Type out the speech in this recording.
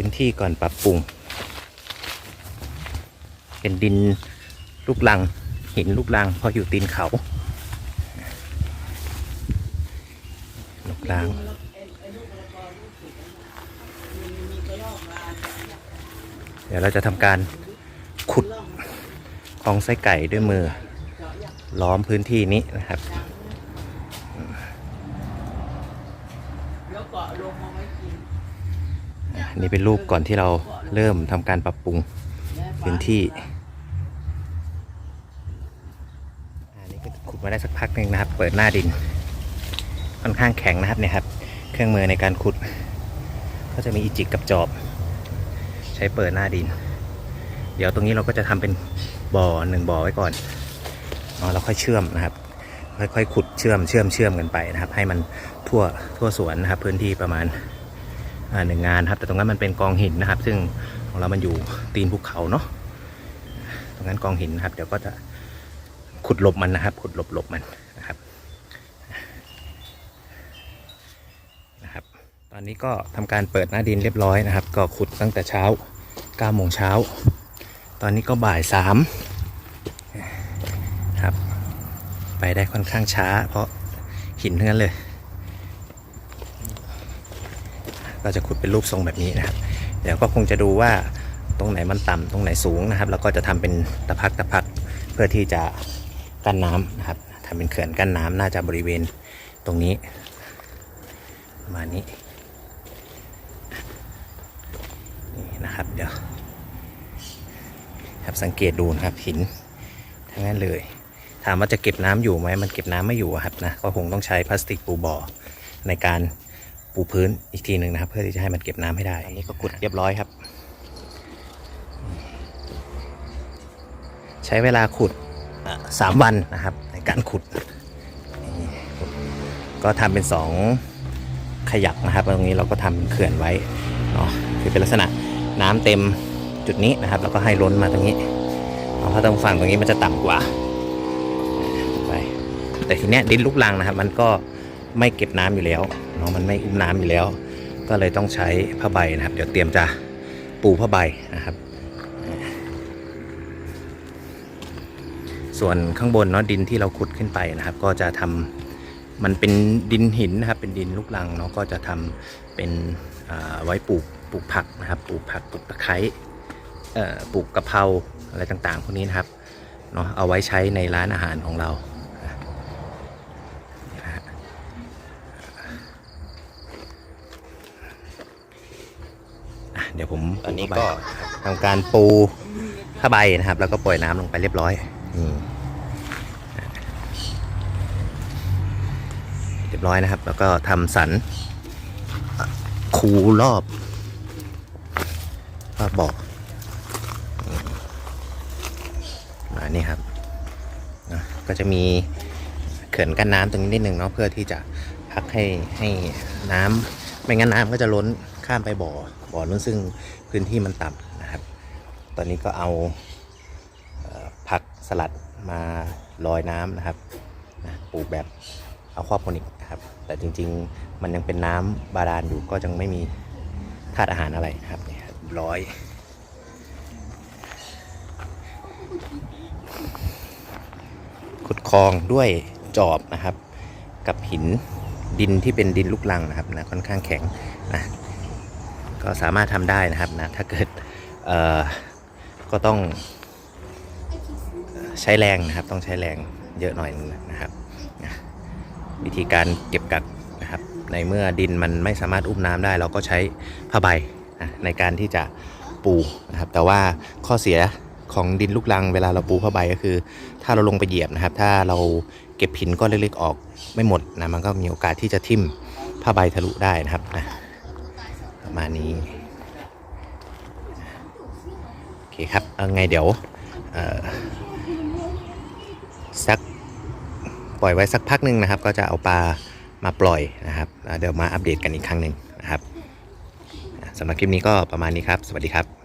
พื้นที่ก่อนปรับปรุง เป็นดินลูกลัง หินลูกลังพราะอยู่ตีนเขาลูกลังเดี๋ยวเราจะทำการขุดคลองไส้ไก่ด้วยมือ ล้อมพื้นที่นี้นะครับ แล้วเกาะลงมาไว้กิน อั นนี่เป็นรูปก่อนที่เราเริ่มทำการปรับปรุงพื้นที่อันนี้ก็ขุดมาได้สักพักหนึ่งนะครับ เปิดหน้าดิน ค่อนข้างแข็งนะครับเนี่ยครับ เครื่องมือในการขุด ก็จะมีอีจิกกับจอบ ใช้เปิดหน้าดิน เดี๋ยวตรงนี้เราก็จะทำเป็นบ่อหนึ่งบ่อไว้ก่อนอ๋อเราค่อยเชื่อมนะครับ ค่อยๆขุดเชื่อมเชื่อมเชื่อมกันไปนะครับ ให้มันทั่วทั่วสวนนะครับ พื้นที่ประมาณ หนึ่งงานครับ แต่ตรงนั้นมันเป็นกองหินนะครับ ซึ่งของเรามันอยู่ตีนภูเขาเนาะตรงนั้นกองหินนะครับ เดี๋ยวก็จะขุดหลบมันนะครับ ขุดหลบหลบมันนะครับนะครับ ตอนนี้ก็ทำการเปิดหน้าดินเรียบร้อยนะครับ ก็ขุดตั้งแต่เช้า9โมงเช้า ตอนนี้ก็บ่ายสามครับ ไปได้ค่อนข้างช้า เพราะหินทั้งนั้นเลย ก็จะขุดเป็นรูปทรงแบบนี้นะครับ เดี๋ยวก็คงจะดูว่าตรงไหนมันต่ำตรงไหนสูงนะครับ แล้วก็จะทำเป็นตะพักตะพักเพื่อที่จะกั้นน้ำนะครับทำเป็นเขื่อนกั้นน้ำน่าจะบริเวณตรงนี้ประมาณนี้นี่นะครับเดี๋ยวครับสังเกตดูนะครับหินทั้งนั้นเลย ถามว่าจะเก็บน้ำอยู่ไหมมันเก็บน้ำไม่อยู่อะครับนะก็คงต้องใช้พลาสติกปูบ่อในการ ปูพื้นอีกทีหนึ่งนะครับ เพื่อที่จะให้มันเก็บน้ำให้ได้ อันนี้ก็ขุดเรียบร้อยครับ ใช้เวลาขุดอะสามวันนะครับ ในการขุดนี่ขุดก็ทำเป็นสองขยักนะครับ ตรงนี้เราก็ทำเป็นเขื่อนไว้เนาะคือเป็นลักษณะน้ำเต็มจุดนี้นะครับ แล้วก็ให้ล้นมาตรงนี้เอาเพราะตรงฝั่งตรงนี้มันจะต่ำกว่า ไป แต่ทีเนี้ยดินลูกรังนะครับ มันก็ ไม่เก็บน้ำอยู่แล้วเนาะมันไม่อุ้มน้ำอยู่แล้ว ก็เลยต้องใช้ผ้าใบนะครับ เดี๋ยวเตรียมจะปูผ้าใบนะครับ ส่วนข้างบนเนาะดินที่เราขุดขึ้นไปนะครับ ก็จะทำมันเป็นดินหินนะครับ เป็นดินลูกรังเนาะก็จะทำเป็นอ่าไว้ปลูกปลูกผักนะครับปลูกผักปลูกตะไคร่ปลูกกะเพราอะไรต่างๆพวกนี้นะครับเนาะเอาไว้ใช้ในร้านอาหารของเรานะฮะอะ เดี๋ยวผมตอนนี้ก็ทำการปูผ้าใบนะครับ แล้วก็ปล่อยน้ำลงไปเรียบร้อยนี่เรียบร้อยนะครับ แล้วก็ทำสันอะคูรอบรอบบ่ออืมมานี่ครับนะก็จะมีเขื่อนกั้นน้ำตรงนี้นิดหนึ่งเนาะเพื่อที่จะพักให้ให้น้ำไม่งั้นน้ำก็จะล้นข้ามไปบ่อ บ่อนู้นซึ่งพื้นที่มันต่ำนะครับ ตอนนี้ก็เอาผักสลัดมาลอยน้ำนะครับนะปลูกแบบเอาควาโพนิกนะครับ แต่จริงๆมันยังเป็นน้ำบาดาลอยู่ก็ยังไม่มีธาตุอาหารอะไรนะครับนี่ครับร้อยขุดคลองด้วยจอบนะครับ กับหินดินที่เป็นดินลูกลังนะครับนะค่อนข้างแข็งนะ ก็สามารถทำได้นะครับนะถ้าเกิดเออก็ต้องใช้แรงนะครับ ต้องใช้แรงเยอะหน่อยนะครับ วิธีการเก็บกักนะครับ ในเมื่อดินมันไม่สามารถอุ้มน้ำได้ เราก็ใช้ผ้าใบนะในการที่จะปูนะครับ แต่ว่าข้อเสียของดินลูกรังเวลาเราปูผ้าใบก็คือ ถ้าเราลงไปเหยียบนะครับ ถ้าเราเก็บหินก้อนเล็กๆออกไม่หมดนะมันก็มีโอกาสที่จะทิ่มผ้าใบทะลุได้นะครับนะ ประมาณนี้โอเคครับเอาไงเดี๋ยวสักปล่อยไว้สักพักหนึ่งนะครับ ก็จะเอาปลามาปล่อยนะครับแล้วเดี๋ยวมาอัปเดตกันอีกครั้งหนึ่งนะครับสำหรับคลิปนี้ก็ประมาณนี้ครับ สวัสดีครับ